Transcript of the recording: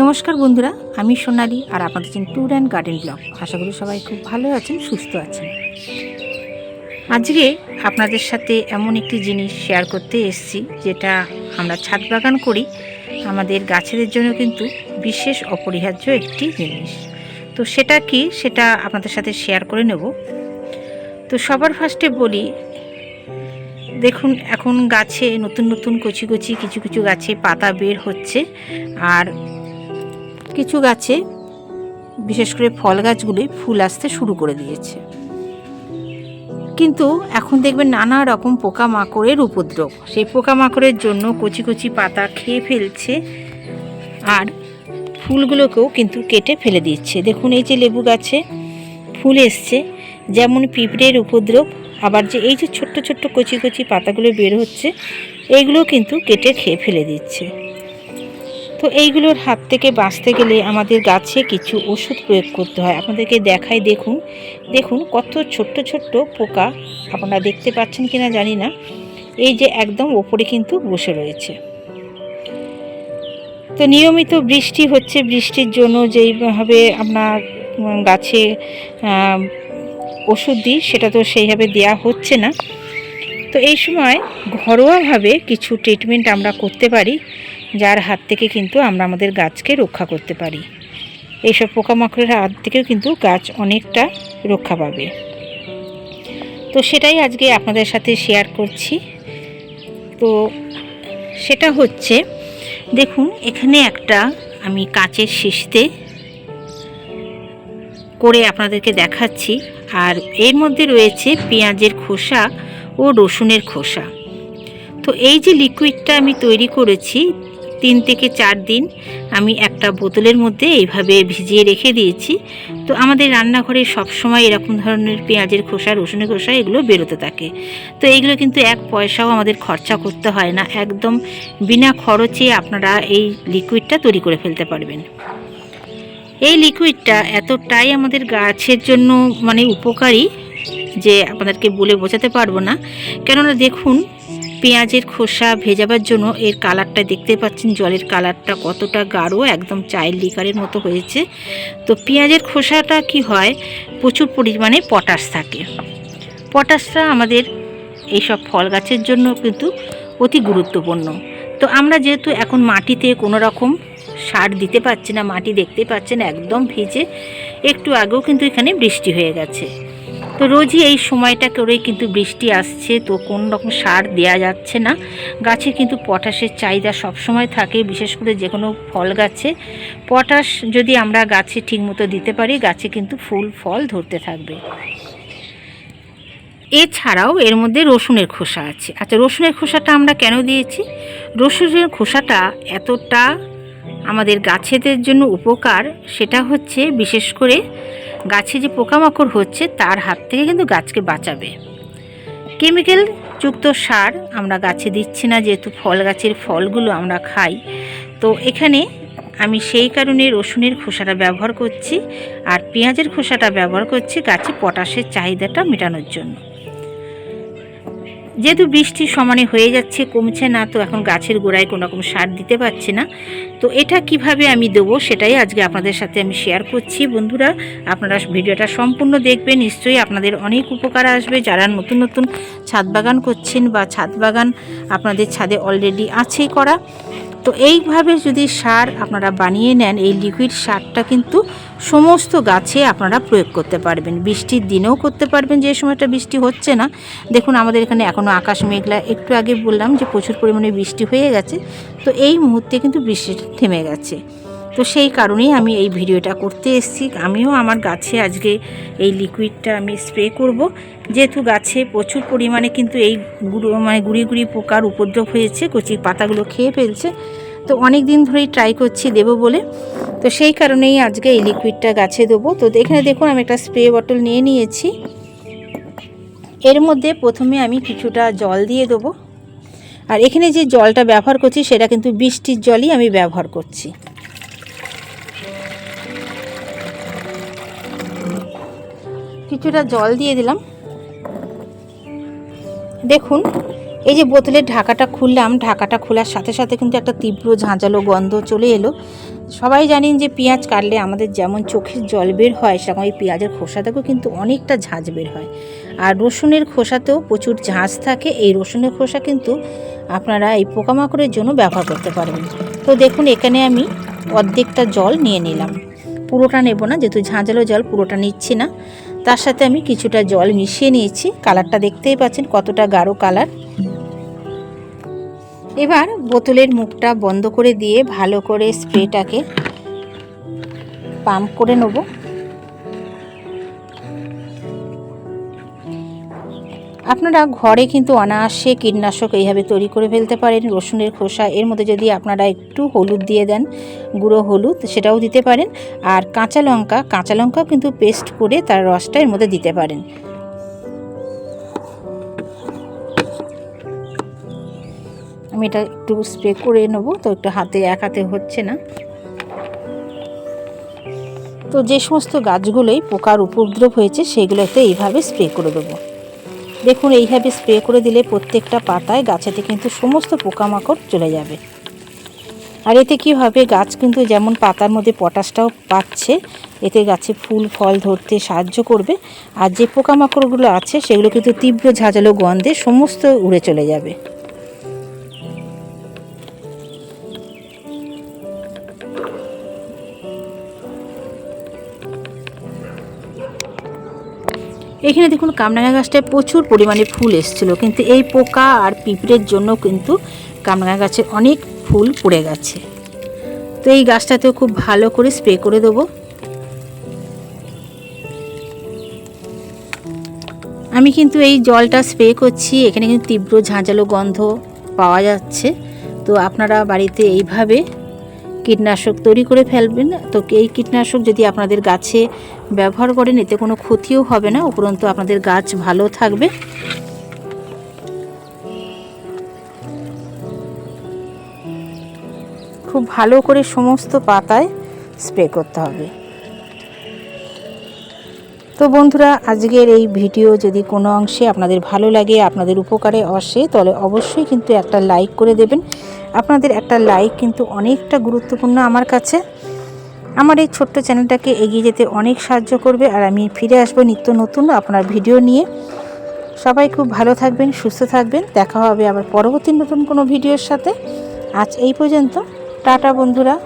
নমস্কার বন্ধুরা, আমি সোনালি আর আপনাদের আছেন ট্যুর অ্যান্ড গার্ডেন ব্লগ আশা করি সবাই খুব ভালো আছেন, সুস্থ আছেন। আজকে আপনাদের সাথে এমন একটি জিনিস শেয়ার করতে এসেছি, যেটা আমরা ছাদ বাগান করি। আমাদের গাছেদের জন্য কিন্তু বিশেষ অপরিহার্য একটি জিনিস। তো সেটা কি? সেটা আপনাদের সাথে শেয়ার করে নেব। তো সবার ফার্স্টে বলি দেখুন, এখন গাছে নতুন নতুন কচি কচি কিছু কিছু গাছে পাতা বের হচ্ছে। আর কিছু গাছে, বিশেষ করে ফল গাছগুলোই ফুল আসতে শুরু করে দিয়েছে। কিন্তু এখন দেখবেন নানা রকম পোকামাকড়ের উপদ্রব। সেই পোকামাকড়ের জন্য কচি কচি পাতা খেয়ে ফেলছে আর ফুলগুলোকেও কিন্তু কেটে ফেলে দিচ্ছে। দেখুন, এই যে লেবু গাছে ফুল এসছে, যেমন পিঁপড়ের উপদ্রব আবার যে এই যে ছোট্ট ছোট্ট কচি কচি পাতাগুলো বের হচ্ছে এইগুলো কিন্তু কেটে খেয়ে ফেলে দিচ্ছে। তো এইগুলোর হাত থেকে বাঁচতে গেলে আমাদের গাছে কিছু ওষুধ প্রয়োগ করতে হয়। আপনাদেরকে দেখাই দেখুন। দেখুন কত ছোট্ট ছোট্ট পোকা আপনারা দেখতে পাচ্ছেন কি না জানি না। এই যে একদম ওপরে কিন্তু বসে রয়েছে। তো নিয়মিত বৃষ্টি হচ্ছে, বৃষ্টির জন্য যেইভাবে আপনার গাছে ওষুধ দিই, সেটা তো সেইভাবে দেয়া হচ্ছে না। তো এই সময় ঘরোয়াভাবে কিছু ট্রিটমেন্ট আমরা করতে পারি, যার হাত থেকে কিন্তু আমরা আমাদের গাছকে রক্ষা করতে পারি। এইসব পোকামাকড়ের হাত থেকেও কিন্তু গাছ অনেকটা রক্ষা পাবে। তো সেটাই আজকে আপনাদের সাথে শেয়ার করছি। তো সেটা হচ্ছে, দেখুন, এখানে একটা আমি কাচের শিশতে করে আপনাদেরকে দেখাচ্ছি। আর এর মধ্যে রয়েছে পেঁয়াজের খোসা ও রসুনের খোসা। তো এই যে লিকুইডটা আমি তৈরি করেছি, তিন থেকে চার দিন আমি একটা বোতলের মধ্যে এইভাবে ভিজিয়ে রেখে দিয়েছি। তো আমাদের রান্নাঘরে সবসময় এরকম ধরনের পেঁয়াজের খোসা, রসুনের খোসা এগুলো বেরোতে থাকে। তো এইগুলো কিন্তু এক পয়সাও আমাদের খরচা করতে হয় না। একদম বিনা খরচে আপনারা এই লিকুইডটা তৈরি করে ফেলতে পারবেন। এই লিকুইডটা এতটাই আমাদের গাছের জন্য মানে উপকারী যে আপনাদেরকে বলে বোঝাতে পারব না। কেননা দেখুন, পেঁয়াজের খোসা ভেজাবার জন্য এর কালারটা দেখতে পাচ্ছেন, জলের কালারটা কতটা গাঢ়, একদম চায়ের লিকারের মতো হয়েছে। তো পেঁয়াজের খোসাটা কি হয়, প্রচুর পরিমাণে পটাশ থাকে। পটাশটা আমাদের এইসব ফল গাছের জন্য কিন্তু অতি গুরুত্বপূর্ণ। তো আমরা যেহেতু এখন মাটিতে কোনো রকম সার দিতে পারছে না, মাটি দেখতে পাচ্ছেন একদম ভিজে। একটু আগেও কিন্তু এখানে বৃষ্টি হয়ে গেছে। তো রোজই এই সময়টা করেই কিন্তু বৃষ্টি আসছে, তো কোন রকম সার দেওয়া যাচ্ছে না। গাছে কিন্তু পটাশের চাহিদা সবসময় থাকে, বিশেষ করে যে কোনো ফল গাছে। পটাশ যদি আমরা গাছে ঠিকমতো দিতে পারি, গাছে কিন্তু ফুল, ফল ধরতে থাকবে। এছাড়াও এর মধ্যে রসুনের খোসা আছে। আচ্ছা রসুনের খোসাটা আমরা কেন দিয়েছি? রসুনের খোসাটা এতটা আমাদের গাছেদের জন্য উপকার সেটা হচ্ছে, বিশেষ করে গাছে যে পোকামাকড় হচ্ছে, তার হাত থেকে কিন্তু গাছকে বাঁচাবে। কেমিক্যাল যুক্ত সার আমরা গাছে দিচ্ছি না, যেহেতু ফল গাছের ফলগুলো আমরা খাই। তো এখানে আমি সেই কারণে রসুনের খোসাটা ব্যবহার করছি, আর পেঁয়াজের খোসাটা ব্যবহার করছি গাছে পটাশের চাহিদাটা মেটানোর জন্য। যেহেতু বৃষ্টি সমানে হয়ে যাচ্ছে, কমছে না, তো এখন গাছের গোড়ায় কোনো রকম সার দিতে পারছে না। তো এটা কীভাবে আমি দেবো সেটাই আজকে আপনাদের সাথে আমি শেয়ার করছি। বন্ধুরা, আপনারা ভিডিওটা সম্পূর্ণ দেখবেন, নিশ্চয়ই আপনাদের অনেক উপকার আসবে। যারা নতুন নতুন ছাদ বাগান করছেন বা ছাদ বাগান আপনাদের ছাদে অলরেডি আছেই করা তো এইভাবে যদি সার আপনারা বানিয়ে নেন, এই লিকুইড সারটা কিন্তু সমস্ত গাছে আপনারা প্রয়োগ করতে পারবেন। বৃষ্টির দিনেও করতে পারবেন, যে সময়টা বৃষ্টি হচ্ছে না। দেখুন, আমাদের এখানে এখনও আকাশ মেঘলা। একটু আগে বললাম যে প্রচুর পরিমাণে বৃষ্টি হয়ে গেছে। তো এই মুহূর্তে কিন্তু বৃষ্টি থেমে গেছে। তো সেই কারণেই আমি এই ভিডিওটা করতে এসেছি। আমিও আমার গাছে আজকে এই লিকুইডটা আমি স্প্রে করব। যেহেতু গাছে প্রচুর পরিমাণে কিন্তু এই গুঁড়ো মানে গুঁড়ি গুঁড়ি পোকার উপদ্রব হয়েছে, কচি পাতাগুলো খেয়ে ফেলছে। তো অনেক দিন ধরেই ট্রাই করছি দেবো বলে। তো সেই কারণেই আজকে এই লিকুইডটা গাছে দেবো। তো এখানে দেখুন, আমি একটা স্প্রে বটল নিয়ে নিয়েছি। এর মধ্যে প্রথমে আমি কিছুটা জল দিয়ে দেবো। আর এখানে যে জলটা ব্যবহার করছি, সেটা কিন্তু বৃষ্টির জলই আমি ব্যবহার করছি। কিছুটা জল দিয়ে দিলাম। দেখুন, এই যে বোতলের ঢাকাটা খুললাম, ঢাকাটা খোলার সাথে সাথে কিন্তু একটা তীব্র ঝাঁঝালো গন্ধ চলে এলো। সবাই জানেন যে পেঁয়াজ কাটলে আমাদের যেমন চোখের জল বের হয়, সেরকম এই পেঁয়াজের খোসা থেকেও কিন্তু অনেকটা ঝাঁঝ বের হয়। আর রসুনের খোসাতেও প্রচুর ঝাঁঝ থাকে। এই রসুনের খোসা কিন্তু আপনারা এই পোকামাকড়ের জন্য ব্যবহার করতে পারবেন। তো দেখুন, এখানে আমি অর্ধেকটা জল নিয়ে নিলাম। পুরোটা নেব না, যেহেতু ঝাঁঝালো জল পুরোটা নিচ্ছি না। তার সাথে আমি কিছুটা জল মিশিয়ে নিয়েছি। কালারটা দেখতেই পাচ্ছেন কতটা গাঢ় কালার। এবার বোতলের মুখটা বন্ধ করে দিয়ে ভালো করে স্প্রেটাকে পাম্প করে নেব। আপনারা ঘরে কিন্তু অনায়াসে কীটনাশক এইভাবে তৈরি করে ফেলতে পারেন, রসুনের খোসা, এর মধ্যে যদি আপনারা একটু হলুদ দিয়ে দেন, গুঁড়ো হলুদ, সেটাও দিতে পারেন। আর কাঁচা লঙ্কা, কাঁচা লঙ্কাও কিন্তু পেস্ট করে তার রসটা এর মধ্যে দিতে পারেন। আমি এটা একটু স্প্রে করে নেব, তো একটু হাতে, এক হাতে হচ্ছে না। তো যে সমস্ত গাছগুলোই পোকার উপদ্রব হয়েছে, সেগুলোতে এইভাবে স্প্রে করে দেবো। দেখুন এইভাবে স্প্রে করে দিলে প্রত্যেকটা পাতায় গাছেতে কিন্তু সমস্ত পোকামাকড় চলে যাবে। আর এতে কী হবে, গাছ কিন্তু যেমন পাতার মধ্যে পটাশটাও পাচ্ছে, এতে গাছে ফুল, ফল ধরতে সাহায্য করবে, আর যে পোকামাকড়গুলো আছে সেগুলো কিন্তু তীব্র ঝাঁঝালো গন্ধে সমস্ত উড়ে চলে যাবে। এখানে দেখুন কামরাঙা গাছটায় প্রচুর পরিমাণে ফুল এসেছিল, কিন্তু এই পোকা আর পিঁপড়ের জন্য কিন্তু কামরাঙা গাছে অনেক ফুল পড়ে গেছে। তো এই গাছটাতেও খুব ভালো করে স্প্রে করে দেবো। আমি কিন্তু এই জলটা স্প্রে করছি, এখানে কিন্তু তীব্র ঝাঁঝালো গন্ধ পাওয়া যাচ্ছে। তো আপনারা বাড়িতে এইভাবে কীটনাশক তৈরি করে ফেলবেন। তো এই কীটনাশক যদি আপনাদের গাছে ব্যবহার করেন, এতে কোনো ক্ষতিও হবে না, উপরন্তু আপনাদের গাছ ভালো থাকবে। খুব ভালো করে সমস্ত পাতায় স্প্রে করতে হবে। তো বন্ধুরা, আজকের এই ভিডিও যদি কোনো অংশে আপনাদের ভালো লাগে, আপনাদের উপকারে আসে, তাহলে অবশ্যই কিন্তু একটা লাইক করে দেবেন। আপনাদের একটা লাইক কিন্তু অনেকটা গুরুত্বপূর্ণ আমার কাছে। আমার এই ছোট্ট চ্যানেলটাকে এগিয়ে যেতে অনেক সাহায্য করবে আর আমি ফিরে আসব নিত্য নতুন আপনার ভিডিও নিয়ে। সবাই খুব ভালো থাকবেন, সুস্থ থাকবেন। দেখা হবে আবার পরবর্তী নতুন কোনো ভিডিওর সাথে। আজ এই পর্যন্ত। টাটা বন্ধুরা।